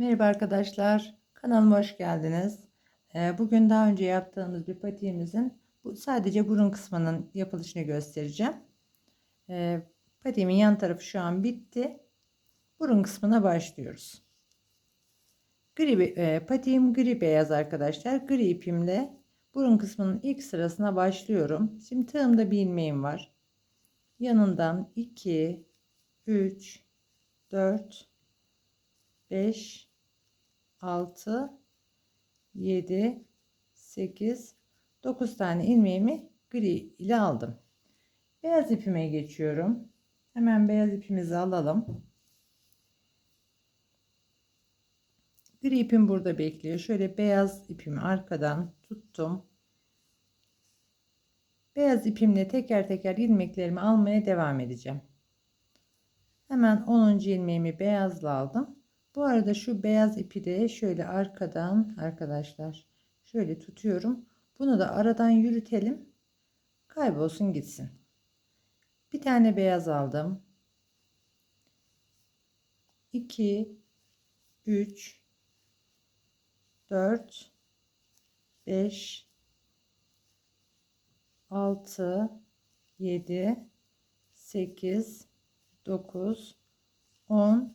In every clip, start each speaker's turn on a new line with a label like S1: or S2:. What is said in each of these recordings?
S1: Merhaba arkadaşlar, kanalıma hoş geldiniz. Ee, Bugün daha önce yaptığımız bir patiğimizin sadece burun kısmının yapılışını göstereceğim. Ee, Patiğimin yan tarafı şu an bitti. Burun kısmına başlıyoruz. Gri, e, patiğim gri beyaz arkadaşlar. Gri ipimle burun kısmının ilk sırasına başlıyorum. Şimdi tığımda bir ilmeğim var. Yanından 2, 3, 4, 5, 6, 7, 8, 9 tane ilmeğimi gri ile aldım. Beyaz ipime geçiyorum. Hemen beyaz ipimizi alalım. Gri ipim burada bekliyor. Şöyle beyaz ipimi arkadan tuttum. Beyaz ipimle teker teker ilmeklerimi almaya devam edeceğim. Hemen 10. ilmeğimi beyazla aldım. Bu arada şu beyaz ipi de şöyle arkadan arkadaşlar şöyle tutuyorum. Bunu da aradan yürütelim. Kaybolsun gitsin. Bir tane beyaz aldım. 2 3 4 5 6 7 8 9 10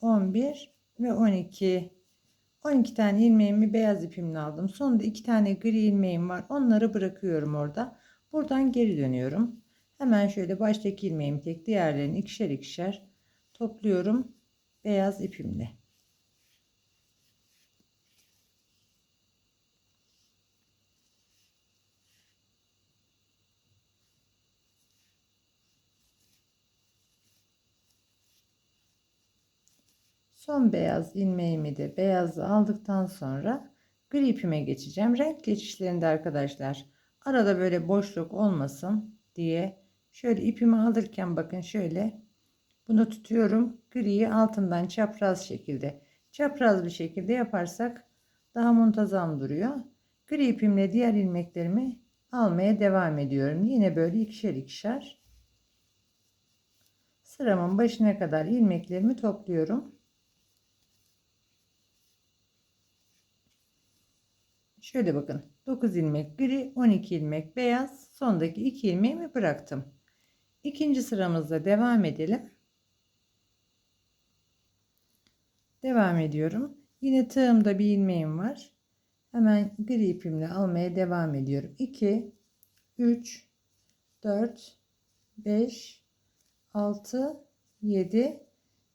S1: 11 ve 12 12 tane ilmeğimi beyaz ipimle aldım. Sonunda 2 tane gri ilmeğim var. Onları bırakıyorum orada. Buradan geri dönüyorum. Hemen şöyle baştaki ilmeğimi tek diğerlerini ikişer ikişer topluyorum beyaz ipimle Son beyaz ilmeğimi de beyazla aldıktan sonra gri ipime geçeceğim. Renk geçişlerinde arkadaşlar arada böyle boşluk olmasın diye şöyle ipimi alırken bakın şöyle bunu tutuyorum. Griyi altından çapraz şekilde çapraz bir şekilde yaparsak daha muntazam duruyor. Gri ipimle diğer ilmeklerimi almaya devam ediyorum. Yine böyle ikişer ikişer sıramın başına kadar ilmeklerimi topluyorum. Şöyle bakın 9 ilmek gri 12 ilmek beyaz sondaki 2 ilmeğimi bıraktım. İkinci sıramızda devam edelim. Devam ediyorum. Yine tığımda bir ilmeğim var. Hemen gri ipimle almaya devam ediyorum. 2 3 4 5 6 7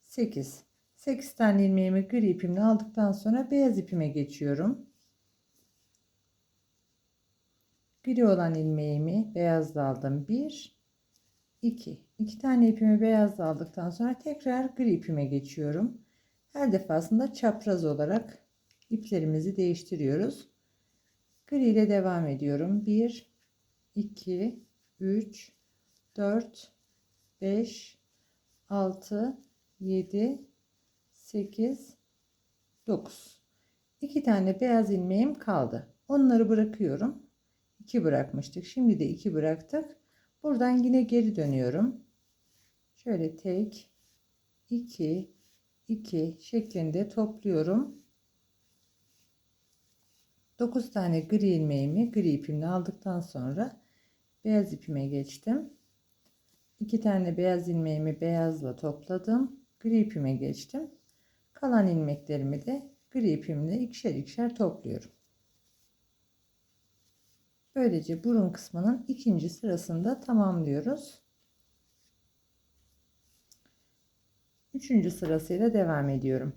S1: 8 8 tane ilmeğimi gri ipimle aldıktan sonra beyaz ipime geçiyorum. Gri olan ilmeğimi beyazla aldım. 1 2 2 tane ipimi beyazla aldıktan sonra tekrar gri ipime geçiyorum. Her defasında çapraz olarak iplerimizi değiştiriyoruz. Gri ile devam ediyorum. 1 2 3 4 5 6 7 8 9 2 tane beyaz ilmeğim kaldı. Onları bırakıyorum. 2 bırakmıştık. Şimdi de 2 bıraktık. Buradan yine geri dönüyorum. Şöyle tek 2 2 şeklinde topluyorum. 9 tane gri ilmeğimi gri ipimle aldıktan sonra beyaz ipime geçtim. 2 tane beyaz ilmeğimi beyazla topladım. Gri ipime geçtim. Kalan ilmeklerimi de gri ipimle ikişer ikişer topluyorum. Böylece burun kısmının ikinci sırasında tamamlıyoruz. Üçüncü sırasıyla devam ediyorum.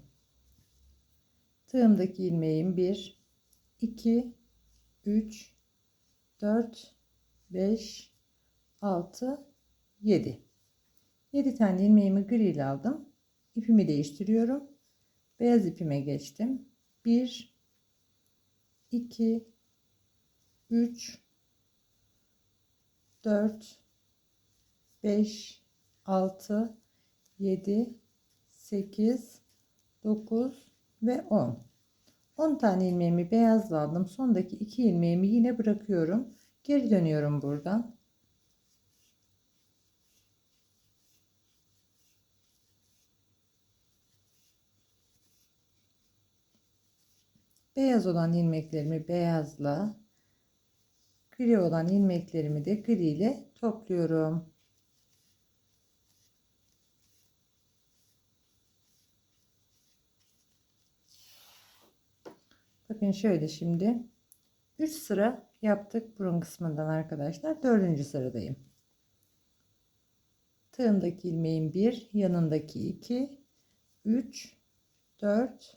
S1: Tığımdaki ilmeğim 1, 2, 3, 4, 5, 6, 7. 7 tane ilmeğimi gri ile aldım. İpimi değiştiriyorum. Beyaz ipime geçtim. 1, 2, 3 4 5 6 7 8 9 ve 10 10 tane ilmeğimi beyazla aldım sondaki 2 ilmeğimi yine bırakıyorum. Geri dönüyorum buradan. Beyaz olan ilmeklerimi beyazla gri olan ilmeklerimi de gri ile topluyorum. Bakın şöyle şimdi 3 sıra yaptık burun kısmından arkadaşlar. 4. sıradayım. Tığımdaki ilmeğim 1, yanındaki 2, 3, 4,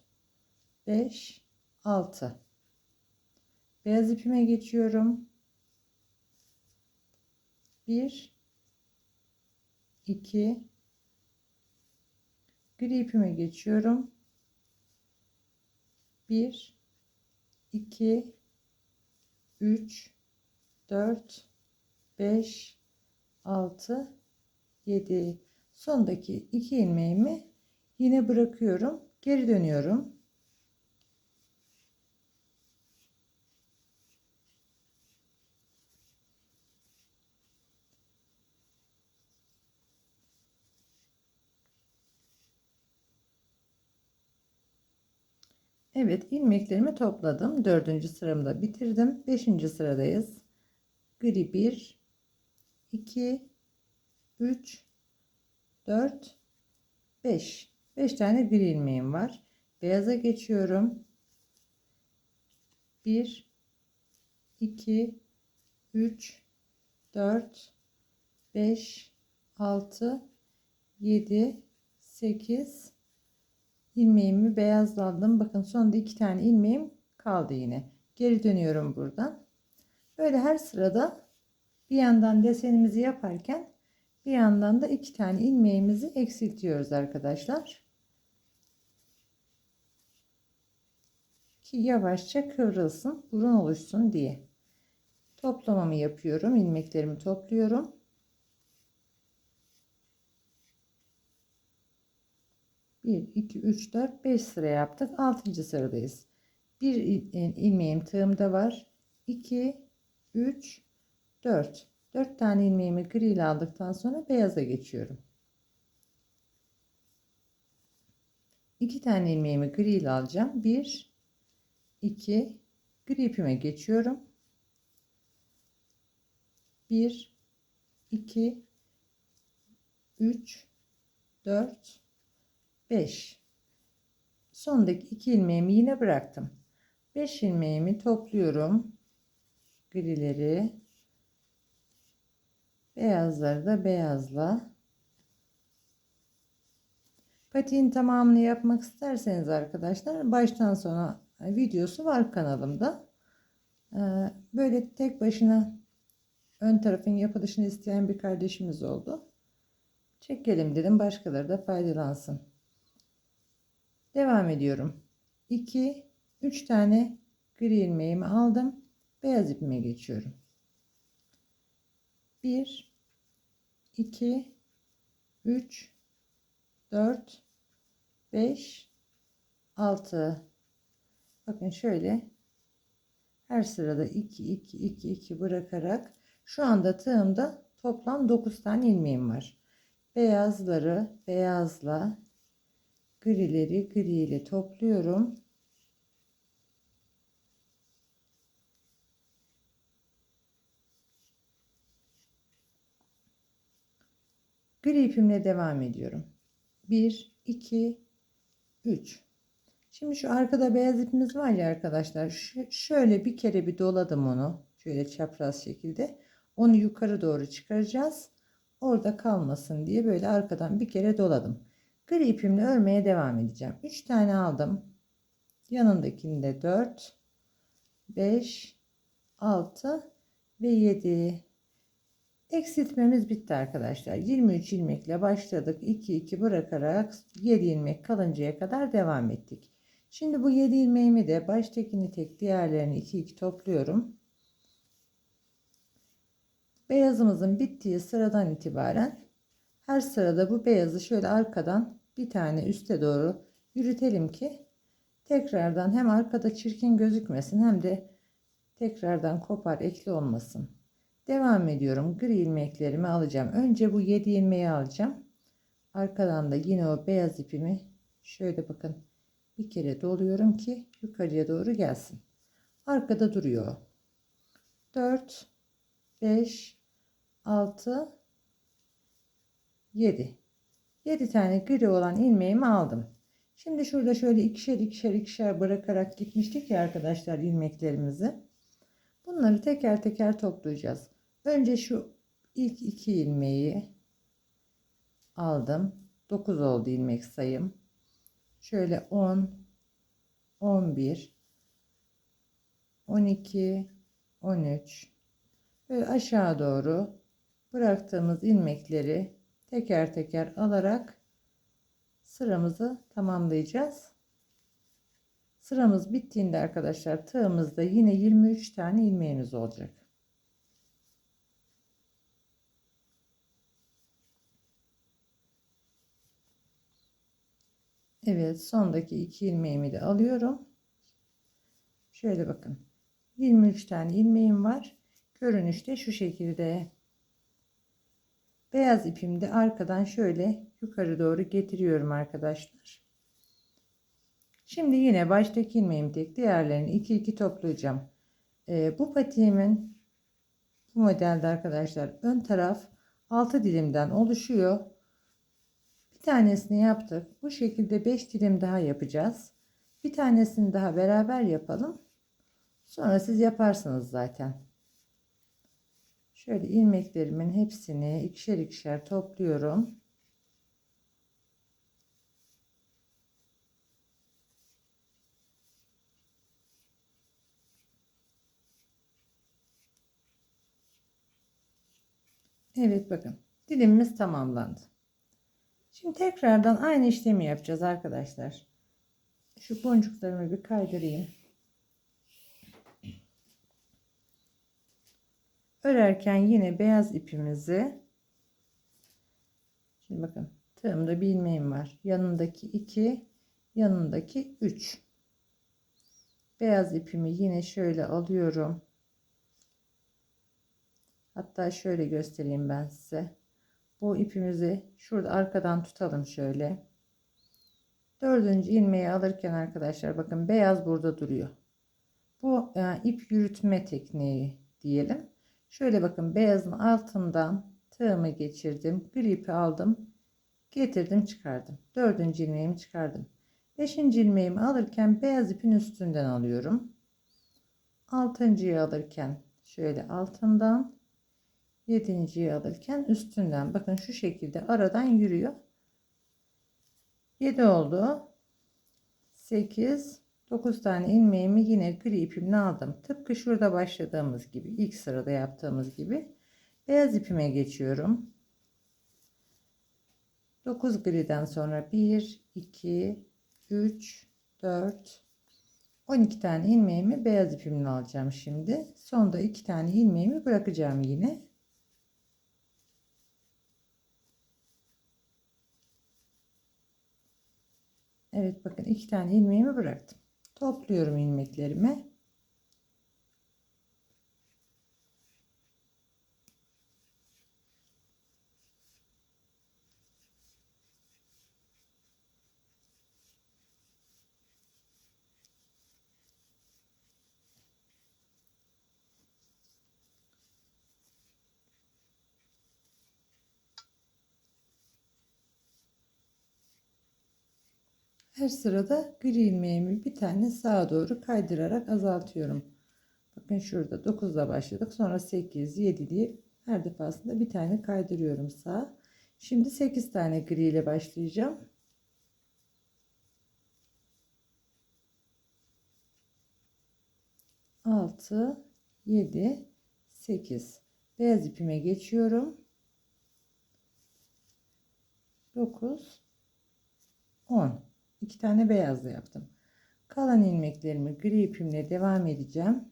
S1: 5, 6. Beyaz ipime geçiyorum. 1, 2, gri ipime geçiyorum. 1, 2, 3, 4, 5, 6, 7. Sondaki iki ilmeğimi yine bırakıyorum. Geri dönüyorum. Evet ilmeklerimi topladım. Dördüncü sıramı da bitirdim. Beşinci sıradayız. Gri 1, 2, 3, 4, 5. 5 tane gri ilmeğim var. Beyaza geçiyorum. 1, 2, 3, 4, 5, 6, 7, 8, ilmeğimi beyazladım. Bakın sonunda iki tane ilmeğim kaldı yine. Geri dönüyorum buradan. Böyle her sırada bir yandan desenimizi yaparken bir yandan da iki tane ilmeğimizi eksiltiyoruz arkadaşlar. Ki yavaşça kıvrılsın, burun oluşsun diye. Toplamamı yapıyorum. ilmeklerimi topluyorum. 1, 2, 3, 4, 5 sıra yaptık. 6. sıradayız. Bir ilmeğim tığımda var. 2, 3, 4. 4 tane ilmeğimi gri ile aldıktan sonra beyaza geçiyorum. 2 tane ilmeğimi gri ile alacağım. 1, 2, gri ipime geçiyorum. 1, 2, 3, 4, 5 sondaki iki ilmeğimi yine bıraktım. 5 ilmeğimi topluyorum. Grileri. Beyazları da beyazla. Patiğin tamamını yapmak isterseniz arkadaşlar baştan sona videosu var kanalımda. Ee, böyle tek başına ön tarafın yapılışını isteyen bir kardeşimiz oldu. Çekelim dedim başkaları da faydalansın Devam ediyorum. 2 3 tane gri ilmeğimi aldım. Beyaz ipime geçiyorum. 1 2 3 4 5 6 Bakın şöyle her sırada 2 2 2 2 bırakarak şu anda tığımda toplam 9 tane ilmeğim var. Beyazları beyazla grileri gri ile topluyorum. Gri ipimle devam ediyorum. 1 2 3 Şimdi şu arkada beyaz ipimiz var ya arkadaşlar. şöyle bir kere bir doladım onu. Şöyle çapraz şekilde. Onu yukarı doğru çıkaracağız. Orada kalmasın diye böyle arkadan bir kere doladım. Gri ipimle örmeye devam edeceğim. 3 tane aldım. Yanındakinde 4, 5, 6 ve 7. Eksiltmemiz bitti arkadaşlar. 23 ilmekle başladık. 2 2 bırakarak 7 ilmek kalıncaya kadar devam ettik. Şimdi bu 7 ilmeğimi de baştakini tek diğerlerini 2 2 topluyorum. Beyazımızın bittiği sıradan itibaren her sırada bu beyazı şöyle arkadan bir tane üste doğru yürütelim ki tekrardan hem arkada çirkin gözükmesin hem de tekrardan kopar ekli olmasın. Devam ediyorum. Gri ilmeklerimi alacağım. Önce bu 7 ilmeği alacağım. Arkadan da yine o beyaz ipimi şöyle bakın bir kere doluyorum ki yukarıya doğru gelsin. Arkada duruyor. 4 5 6 7 7 tane gri olan ilmeğimi aldım. Şimdi şurada şöyle ikişer ikişer ikişer bırakarak gitmiştik ya arkadaşlar ilmeklerimizi. Bunları teker teker toplayacağız. Önce şu ilk iki ilmeği aldım. 9 oldu ilmek sayım. Şöyle 10 11 12 13 böyle aşağı doğru bıraktığımız ilmekleri teker teker alarak sıramızı tamamlayacağız. Sıramız bittiğinde arkadaşlar tığımızda yine 23 tane ilmeğimiz olacak. Evet sondaki iki ilmeğimi de alıyorum. Şöyle bakın. 23 tane ilmeğim var. Görünüşte şu şekilde. Beyaz ipimi de arkadan şöyle yukarı doğru getiriyorum arkadaşlar. Şimdi yine baştaki ilmeğimi tek diğerlerini 2 2 toplayacağım. Ee, bu patiğimin bu modelde arkadaşlar ön taraf 6 dilimden oluşuyor. Bir tanesini yaptık. Bu şekilde 5 dilim daha yapacağız. Bir tanesini daha beraber yapalım. Sonra siz yaparsınız zaten. Şöyle ilmeklerimin hepsini ikişer ikişer topluyorum. Evet bakın dilimimiz tamamlandı. Şimdi tekrardan aynı işlemi yapacağız arkadaşlar. Şu boncuklarımı bir kaydırayım. Örerken yine beyaz ipimizi Şimdi bakın tığımda bir ilmeğim var. Yanındaki 2, yanındaki 3. Beyaz ipimi yine şöyle alıyorum. Hatta şöyle göstereyim ben size. Bu ipimizi şurada arkadan tutalım şöyle. Dördüncü ilmeği alırken arkadaşlar bakın beyaz burada duruyor. Bu e, ip yürütme tekniği diyelim. Şöyle bakın beyazın altından tığımı geçirdim. Gri ipi aldım. Getirdim çıkardım. Dördüncü ilmeğimi çıkardım. Beşinci ilmeğimi alırken beyaz ipin üstünden alıyorum. Altıncıyı alırken şöyle altından yedinciyi alırken üstünden bakın şu şekilde aradan yürüyor 7 oldu 8 9 tane ilmeğimi yine gri ipimle aldım. Tıpkı şurada başladığımız gibi ilk sırada yaptığımız gibi. Beyaz ipime geçiyorum. 9 griden sonra 1 2 3 4 12 tane ilmeğimi beyaz ipimle alacağım şimdi. Sonda 2 tane ilmeğimi bırakacağım yine. Evet bakın iki tane ilmeğimi bıraktım. Topluyorum ilmeklerimi. Her sırada gri ilmeğimi bir tane sağa doğru kaydırarak azaltıyorum. Bakın şurada 9 ile başladık. Sonra 8, 7 diye her defasında bir tane kaydırıyorum sağa. Şimdi 8 tane gri ile başlayacağım. Altı, yedi, sekiz. Beyaz ipime geçiyorum. Dokuz, on iki tane beyazla yaptım. Kalan ilmeklerimi gri ipimle devam edeceğim.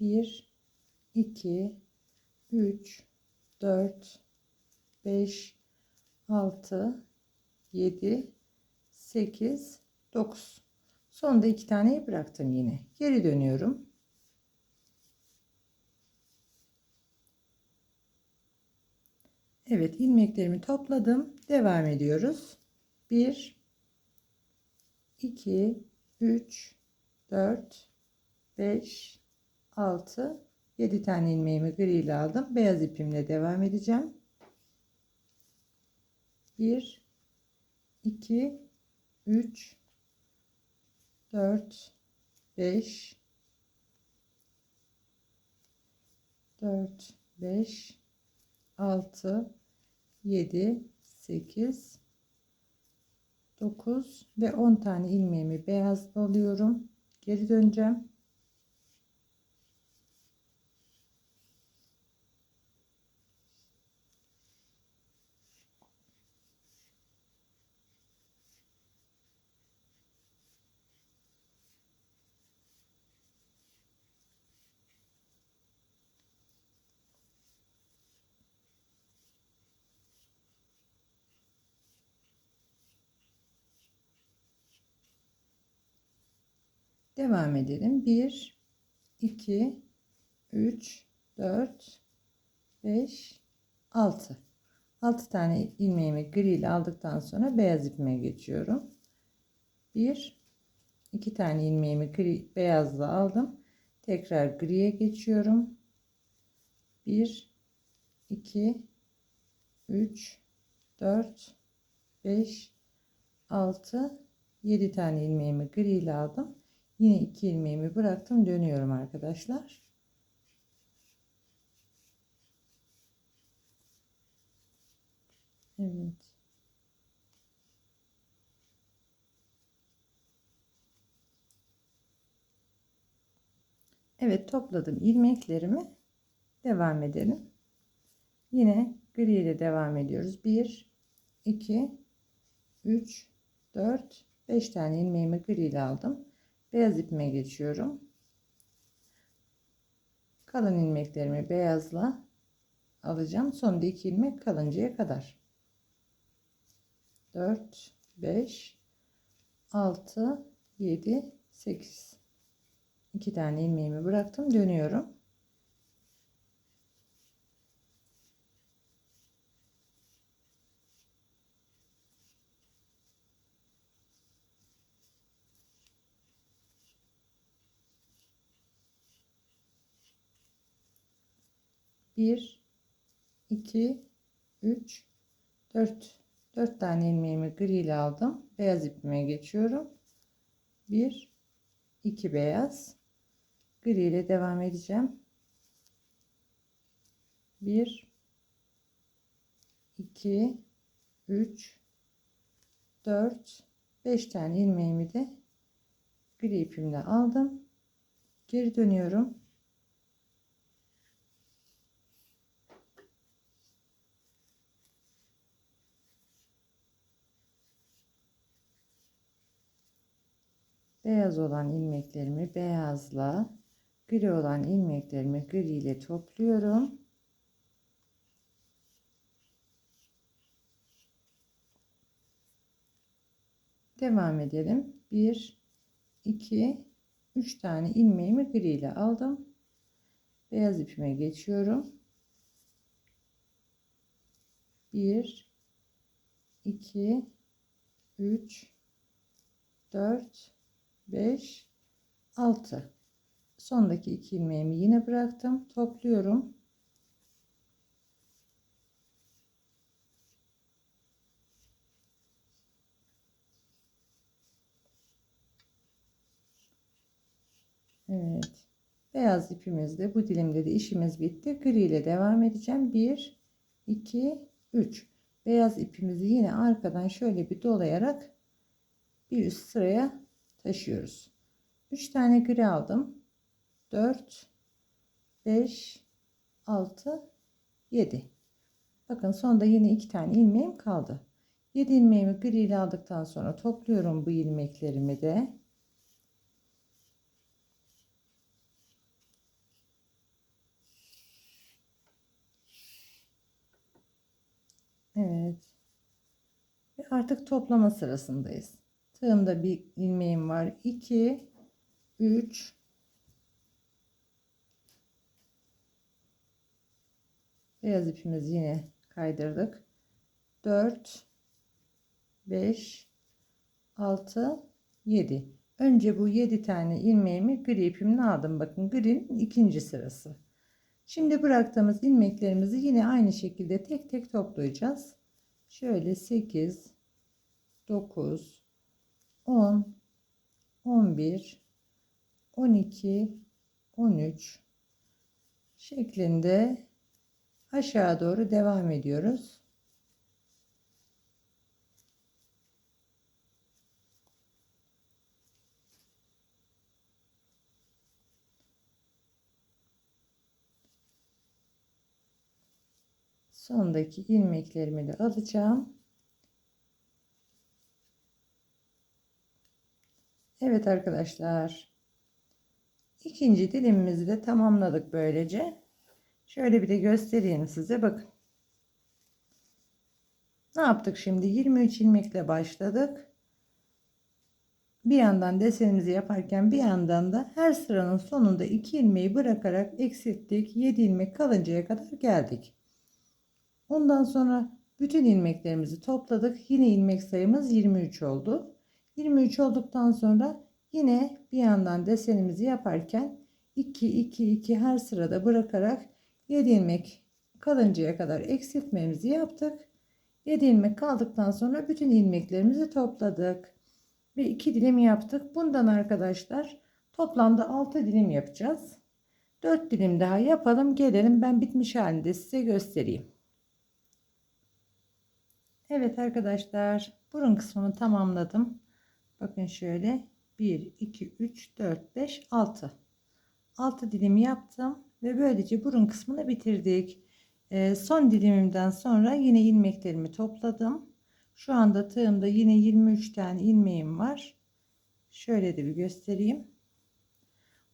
S1: 1 2 3 4 5 6 7 8 9 sonda iki taneyi bıraktım yine. Geri dönüyorum. Evet ilmeklerimi topladım. Devam ediyoruz. 1 2 3 4 5 6 7 tane ilmeğimi gri ile aldım. Beyaz ipimle devam edeceğim. 1 2 3 4 5 4 5 6 7 8 9 ve 10 tane ilmeğimi beyaz alıyorum. Geri döneceğim. Devam edelim. 1 2 3 4 5 6 6 tane ilmeğimi gri ile aldıktan sonra beyaz ipime geçiyorum. 1 2 tane ilmeğimi gri beyazla aldım. Tekrar griye geçiyorum. 1 2 3 4 5 6 7 tane ilmeğimi gri ile aldım. Yine iki ilmeğimi bıraktım. Dönüyorum arkadaşlar. Evet. Evet topladım ilmeklerimi. Devam edelim. Yine gri ile devam ediyoruz. 1 2 3 4 5 tane ilmeğimi gri ile aldım. Beyaz ipime geçiyorum. Kalan ilmeklerimi beyazla alacağım. Sonunda iki ilmek kalıncaya kadar. 4 5 6 7 8 2 tane ilmeğimi bıraktım dönüyorum bir iki üç dört. Dört tane ilmeğimi gri ile aldım. Beyaz ipime geçiyorum. Bir iki beyaz. Gri ile devam edeceğim. 1 2 3 4 5 tane ilmeğimi de gri ipimle aldım. Geri dönüyorum beyaz olan ilmeklerimi beyazla gri olan ilmeklerimi gri ile topluyorum. Devam edelim. 1 2 3 tane ilmeğimi gri ile aldım. Beyaz ipime geçiyorum. 1 2 3 4 5 6 sondaki iki ilmeğimi yine bıraktım. Topluyorum. Evet. Beyaz ipimizde bu dilimde de işimiz bitti. Gri ile devam edeceğim. 1 2 3 beyaz ipimizi yine arkadan şöyle bir dolayarak bir üst sıraya taşıyoruz. 3 tane gri aldım. 4 5 6 7 Bakın sonda yine 2 tane ilmeğim kaldı. 7 ilmeğimi gri ile aldıktan sonra topluyorum bu ilmeklerimi de. Evet. Ve artık toplama sırasındayız tığımda bir ilmeğim var 2 3 beyaz ipimizi yine kaydırdık 4 5 6 7. Önce bu 7 tane ilmeğimi gri ipimle aldım. Bakın gri'nin ikinci sırası. Şimdi bıraktığımız ilmeklerimizi yine aynı şekilde tek tek toplayacağız. Şöyle 8, 9, 10, 11, 12, 13 şeklinde aşağı doğru devam ediyoruz. sondaki ilmeklerimi de alacağım. Evet arkadaşlar. ikinci dilimimizi de tamamladık böylece. Şöyle bir de göstereyim size bakın. Ne yaptık şimdi? 23 ilmekle başladık. Bir yandan desenimizi yaparken bir yandan da her sıranın sonunda 2 ilmeği bırakarak eksilttik. 7 ilmek kalıncaya kadar geldik. Ondan sonra bütün ilmeklerimizi topladık. Yine ilmek sayımız 23 oldu. 23 olduktan sonra yine bir yandan desenimizi yaparken 2 2 2 her sırada bırakarak 7 ilmek kalıncaya kadar eksiltmemizi yaptık. 7 ilmek kaldıktan sonra bütün ilmeklerimizi topladık. Ve 2 dilim yaptık. Bundan arkadaşlar toplamda 6 dilim yapacağız. 4 dilim daha yapalım. Gelelim ben bitmiş halinde size göstereyim. Evet arkadaşlar burun kısmını tamamladım. Bakın şöyle 1 2 3 4 5 6 6 dilim yaptım ve böylece burun kısmını bitirdik. Ee, son dilimimden sonra yine ilmeklerimi topladım. Şu anda tığımda yine 23 tane ilmeğim var. Şöyle de bir göstereyim.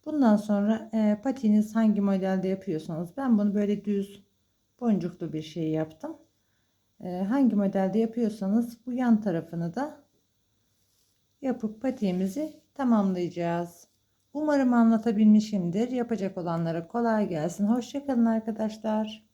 S1: Bundan sonra e, patiniz hangi modelde yapıyorsanız ben bunu böyle düz boncuklu bir şey yaptım. E, hangi modelde yapıyorsanız bu yan tarafını da yapıp patiğimizi tamamlayacağız. Umarım anlatabilmişimdir. Yapacak olanlara kolay gelsin. Hoşçakalın arkadaşlar.